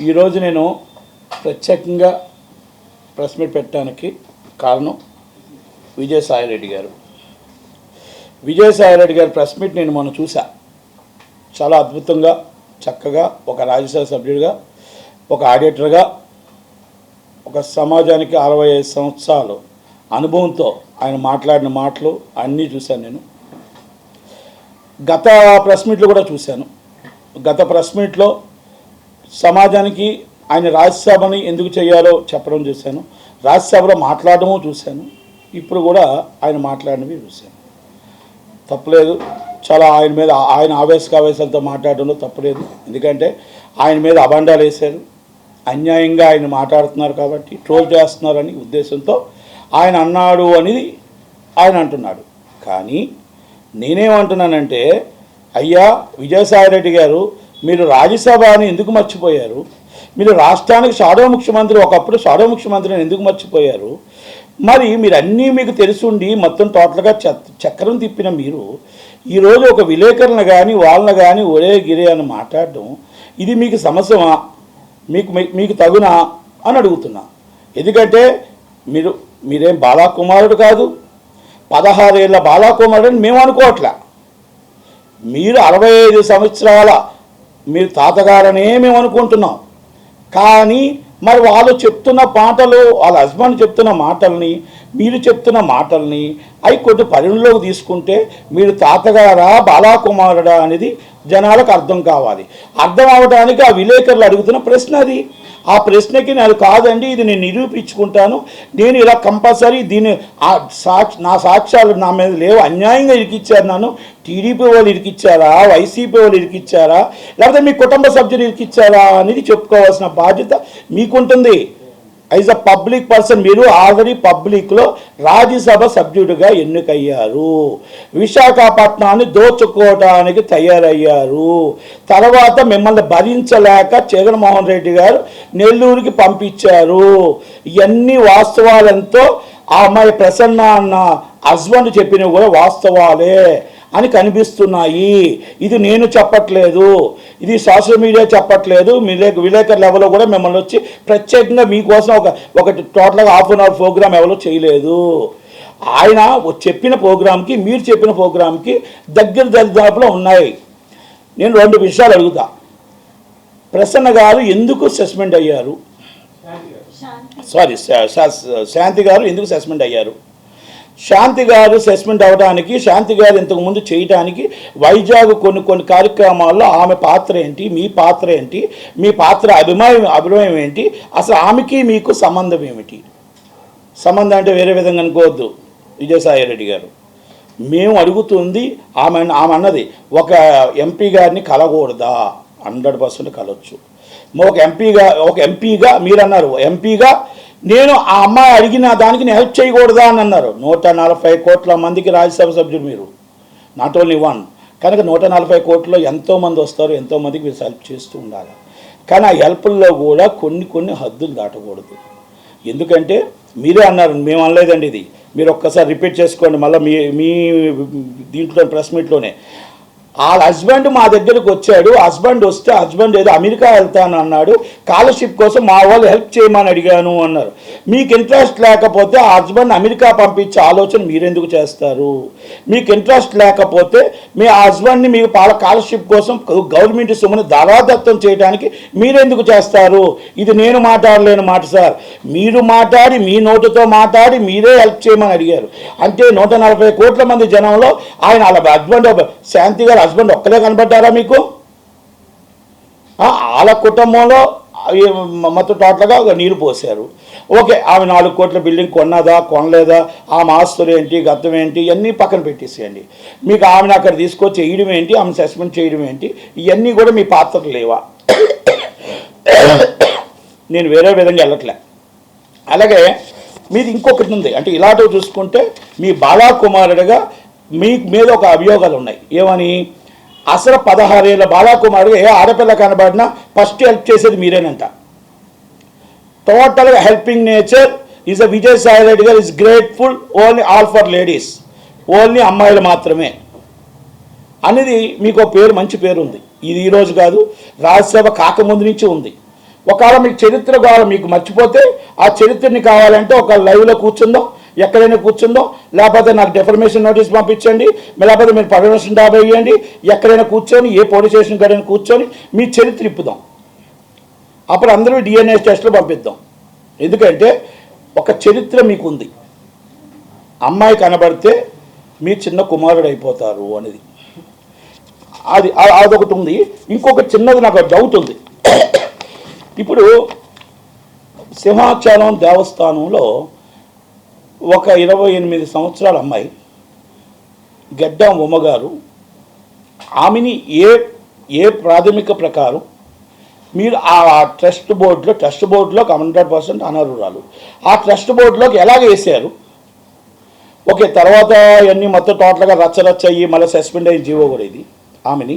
ఈరోజు నేను ప్రత్యేకంగా ప్రెస్ మీట్ పెట్టడానికి కారణం విజయసాయిరెడ్డి గారు. విజయసాయిరెడ్డి గారు ప్రెస్ మీట్ నేను మొన్న చూసా. చాలా అద్భుతంగా చక్కగా ఒక రాజ్యసభ సభ్యుడిగా ఒక ఆడిటర్గా ఒక సమాజానికి అరవై ఐదు సంవత్సరాలు అనుభవంతో ఆయన మాట్లాడిన మాటలు అన్నీ చూశాను నేను. గత ప్రెస్ మీట్లు కూడా చూశాను. గత ప్రెస్ మీట్లో సమాజానికి ఆయన రాజ్యసభని ఎందుకు చేయాలో చెప్పడం చూశాను. రాజ్యసభలో మాట్లాడడము చూశాను. ఇప్పుడు కూడా ఆయన మాట్లాడినవి చూశాను. తప్పలేదు. చాలా ఆయన మీద ఆయన ఆవేశకావేశాలతో మాట్లాడడంలో తప్పలేదు. ఎందుకంటే ఆయన మీద అభండాలు వేశారు. అన్యాయంగా ఆయన మాట్లాడుతున్నారు కాబట్టి ట్రోల్ చేస్తున్నారని ఉద్దేశంతో ఆయన అన్నాడు అనేది ఆయన అంటున్నాడు. కానీ నేనేమంటున్నానంటే అయ్యా విజయసాయిరెడ్డి గారు మీరు రాజ్యసభ అని ఎందుకు మర్చిపోయారు? మీరు రాష్ట్రానికి షాడో ముఖ్యమంత్రి ఒకప్పుడు షాడో ముఖ్యమంత్రిని ఎందుకు మర్చిపోయారు? మరి మీరు అన్నీ మీకు తెలుసుండి మొత్తం టోటల్గా చక్రం తిప్పిన మీరు ఈరోజు ఒక విలేకరులను కానీ వాళ్ళని కానీ ఒరే గిరే అని మాట్లాడడం ఇది మీకు సమస్యమా? మీకు మీ- మీకు తగునా? అని అడుగుతున్నా. ఎందుకంటే మీరు మీరేం బాలాకుమారుడు కాదు. పదహారేళ్ళ బాలాకుమారుడు అని మేము అనుకోవట్లే. మీరు అరవై ఐదు సంవత్సరాల మీరు తాతగారనే మేము అనుకుంటున్నాం. కానీ మరి వాళ్ళు చెప్తున్న పాటలు వాళ్ళ హస్బెండ్ చెప్తున్న మాటల్ని మీరు చెప్తున్న మాటల్ని అవి కొద్ది పరిగణలోకి తీసుకుంటే మీరు తాతగారా బాలాకుమారుడా అనేది జనాలకు అర్థం కావాలి. అర్థం అవడానికి ఆ విలేకరులు అడుగుతున్న ప్రశ్న అది. ఆ ప్రశ్నకి నేను కాదండి ఇది నేను నిరూపించుకుంటాను. నేను ఇలా కంపల్సరీ దీని ఆ నా సాక్ష్యాలు నా మీద లేవు. అన్యాయంగా ఇరికిచ్చారు నన్ను. టీడీపీ వాళ్ళు ఇరికిచ్చారా? వైసీపీ వాళ్ళు ఇరికిచ్చారా? లేకపోతే మీ కుటుంబ సభ్యులు ఇరికిచ్చారా అనేది చెప్పుకోవాల్సిన బాధ్యత మీకుంటుంది. యాజ్ అ పబ్లిక్ పర్సన్ మీరు ఆల్రెడీ పబ్లిక్లో రాజ్యసభ సభ్యుడిగా ఎన్నికయ్యారు. విశాఖపట్నాన్ని దోచుకోవడానికి తయారయ్యారు. తర్వాత మిమ్మల్ని భరించలేక జగన్మోహన్ రెడ్డి గారు నెల్లూరుకి పంపించారు. ఇవన్నీ వాస్తవాలంతో ఆ అమ్మాయి ప్రసన్న అన్న హస్బెండ్ చెప్పినవి కూడా వాస్తవాలే. అని కనిపిస్తున్నాయి. ఇది నేను చెప్పట్లేదు. ఇది సోషల్ మీడియా చెప్పట్లేదు. విలే విలేకరుల లెవెల్లో కూడా మిమ్మల్ని వచ్చి ప్రత్యేకంగా మీకోసం ఒక ఒకటి టోటల్గా హాఫ్ అన్ అవర్ ప్రోగ్రామ్ ఎవరో చేయలేదు. ఆయన చెప్పిన ప్రోగ్రామ్కి మీరు చెప్పిన ప్రోగ్రామ్కి దగ్గర దరిదాపులో ఉన్నాయి. నేను రెండు విషయాలు అడుగుతా. ప్రసన్న గారు ఎందుకు సస్పెండ్ అయ్యారు? సారీ శాంతి గారు ఎందుకు సస్పెండ్ అయ్యారు? శాంతి గారు సస్పెండ్ అవ్వడానికి శాంతి గారు ఇంతకుముందు చేయడానికి వైజాగ్ కొన్ని కొన్ని కార్యక్రమాల్లో ఆమె పాత్ర ఏంటి మీ పాత్ర ఏంటి మీ పాత్ర అభిమాయం అభినయం ఏంటి అసలు ఆమెకి మీకు సంబంధం ఏమిటి? సంబంధం అంటే వేరే విధంగా అనుకోవద్దు విజయసాయి రెడ్డి గారు. మేము అడుగుతుంది ఆమె ఆమె అన్నది ఒక ఎంపీ గారిని కలగూడదా హండ్రెడ్ పర్సెంట్ కలవచ్చు ఒక ఎంపీగా ఒక ఎంపీగా మీరు అన్నారు ఎంపీగా నేను ఆ అమ్మాయి అడిగిన దానికి నేను హెల్ప్ చేయకూడదా అని అన్నారు. నూట నలభై కోట్ల మందికి రాజ్యసభ సభ్యుడు మీరు. నాట్ ఓన్లీ వన్ కనుక నూట నలభై కోట్లలో ఎంతోమంది వస్తారు ఎంతోమందికి మీరు హెల్ప్ చేస్తూ ఉండాలి. కానీ ఆ హెల్ప్ల్లో కూడా కొన్ని కొన్ని హద్దులు దాటకూడదు. ఎందుకంటే మీరే అన్నారు మేము అనలేదండి ఇది. మీరు ఒక్కసారి రిపీట్ చేసుకోండి మళ్ళీ మీ మీ దీంట్లో ప్రెస్ మీట్లోనే. వాళ్ళ హస్బెండ్ మా దగ్గరకు వచ్చాడు. హస్బెండ్ వస్తే హస్బెండ్ ఏదో అమెరికా వెళ్తాను అన్నాడు. స్కాలర్షిప్ కోసం మా వాళ్ళు హెల్ప్ చేయమని అడిగాను అన్నారు. మీకు ఇంట్రెస్ట్ లేకపోతే ఆ హస్బెండ్ అమెరికా పంపించే ఆలోచన మీరెందుకు చేస్తారు? మీకు ఇంట్రెస్ట్ లేకపోతే మీ హస్బెండ్ని మీకు పాల స్కాలర్షిప్ కోసం గవర్నమెంట్ సొమ్ముని దారాదత్తం చేయడానికి మీరెందుకు చేస్తారు? ఇది నేను మాట్లాడలేని మాట సార్. మీరు మాట్లాడి మీ నోటుతో మాట్లాడి మీరే హెల్ప్ చేయమని అడిగారు. అంటే నూట నలభై కోట్ల మంది జనంలో ఆయన వాళ్ళ హస్బెండ్ శాంతి గారు హస్బెండ్ ఒక్కలే కనబడ్డారా మీకు? వాళ్ళ కుటుంబంలో మొత్తం టోటల్గా ఒక నీరు పోశారు. ఓకే ఆమె నాలుగు కోట్ల బిల్డింగ్ కొన్నదా కొనలేదా ఆమె ఆస్తులు ఏంటి గతం ఏంటి ఇవన్నీ పక్కన పెట్టేసేయండి. మీకు ఆమెను అక్కడ తీసుకొచ్చి వేయడం ఏంటి ఆమె సస్పెండ్ చేయడం ఏంటి ఇవన్నీ కూడా మీ పాత్రలు లేవా? నేను వేరే విధంగా వెళ్ళట్లే. అలాగే మీది ఇంకొకటి ఉంది. అంటే ఇలాంటివి చూసుకుంటే మీ బాలాకుమారుడిగా మీ మీద ఒక అభియోగాలు ఉన్నాయి. ఏమని? అసలు పదహారేళ్ళ బాలాకుమారుడు ఏ ఆడపిల్ల కనబడినా ఫస్ట్ హెల్ప్ చేసేది మీరేనంట. టోటల్గా helping nature is a Vijayasai Reddy garu is grateful only all for ladies only అమ్మాయిలు మాత్రమే. అనేది మీకు ఒక పేరు మంచి పేరు ఉంది. ఇది ఈరోజు కాదు రాజ్యసభ కాకముందు నుంచి ఉంది. ఒకవేళ మీకు చరిత్ర కావాలి మీకు మర్చిపోతే ఆ చరిత్రని కావాలంటే ఒక లైవ్లో కూర్చుందాం. ఎక్కడైనా కూర్చుందాం లేకపోతే నాకు డెఫర్మేషన్ నోటీస్ పంపించండి లేకపోతే మీరు పర్మిషన్ డాబా వేయండి ఎక్కడైనా కూర్చొని ఏ పోలీస్ స్టేషన్ కాడైనా కూర్చొని మీ చరిత్ర ఇప్పుదాం. అప్పుడు అందరూ డిఎన్ఏ టెస్ట్లు పంపిద్దాం. ఎందుకంటే ఒక చరిత్ర మీకు ఉంది అమ్మాయి కనబడితే మీ చిన్న కుమారుడు అయిపోతారు అనేది. అది అదొకటి ఉంది. ఇంకొక చిన్నది నాకు డౌట్ ఉంది. ఇప్పుడు సింహాచలం దేవస్థానంలో ఒక ఇరవై ఎనిమిది సంవత్సరాల అమ్మాయి గడ్డం ఉమ్మగారు ఆమెని ఏ ఏ ప్రాథమిక ప్రకారం మీరు ఆ ట్రస్ట్ బోర్డులో ట్రస్ట్ బోర్డులోకి హండ్రెడ్ పర్సెంట్ అనర్హురాలు. ఆ ట్రస్ట్ బోర్డులోకి ఎలాగ వేసారు? ఓకే తర్వాత ఇవన్నీ మొత్తం టోటల్గా రచ్చ రచ్చ అయ్యి మళ్ళీ సస్పెండ్ అయ్యి జీవో కూడా ఇది ఆమెని.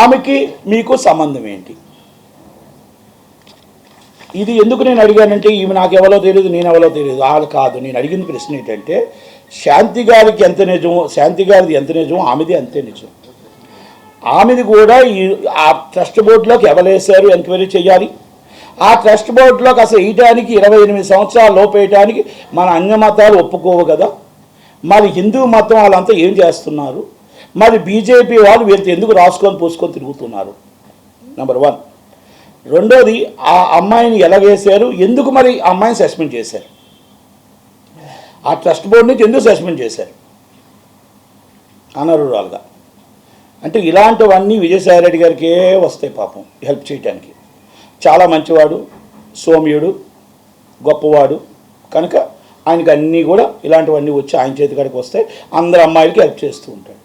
ఆమెకి మీకు సంబంధం ఏంటి? ఇది ఎందుకు నేను అడిగానంటే ఈమె నాకు ఎవరో తెలియదు నేను ఎవరో తెలియదు ఆ కాదు. నేను అడిగిన ప్రశ్న ఏంటంటే శాంతి గారికి ఎంత నిజమో శాంతి గారిది ఎంత నిజమో ఆమెది అంతే నిజం. ఆమెది కూడా ఈ ఆ ట్రస్ట్ బోర్డులోకి ఎవరేశారు ఎంక్వైరీ చేయాలి. ఆ ట్రస్ట్ బోర్డులోకి అసలు వేయటానికి ఇరవై ఎనిమిది సంవత్సరాలు లోపు వేయటానికి మన అన్య మతాలు ఒప్పుకోవు కదా. మరి హిందూ మతం వాళ్ళంతా ఏం చేస్తున్నారు? మరి బీజేపీ వాళ్ళు వీళ్ళతో ఎందుకు రాసుకొని పూసుకొని తిరుగుతున్నారు? నెంబర్ వన్ రెండోది ఆ అమ్మాయిని ఎలాగేశారు ఎందుకు మరి ఆ అమ్మాయిని సస్పెండ్ చేశారు? ఆ ట్రస్ట్ బోర్డు నుంచి ఎందుకు సస్పెండ్ చేశారు? అనర్హురాలుగా. అంటే ఇలాంటివన్నీ విజయసాయి రెడ్డి గారికే వస్తాయి పాపం హెల్ప్ చేయటానికి. చాలా మంచివాడు సోమ్యుడు గొప్పవాడు. కనుక ఆయనకు అన్నీ కూడా ఇలాంటివన్నీ వచ్చి ఆయన చేతి కాడికి వస్తాయి. అందరు అమ్మాయిలకి హెల్ప్ చేస్తూ ఉంటాడు.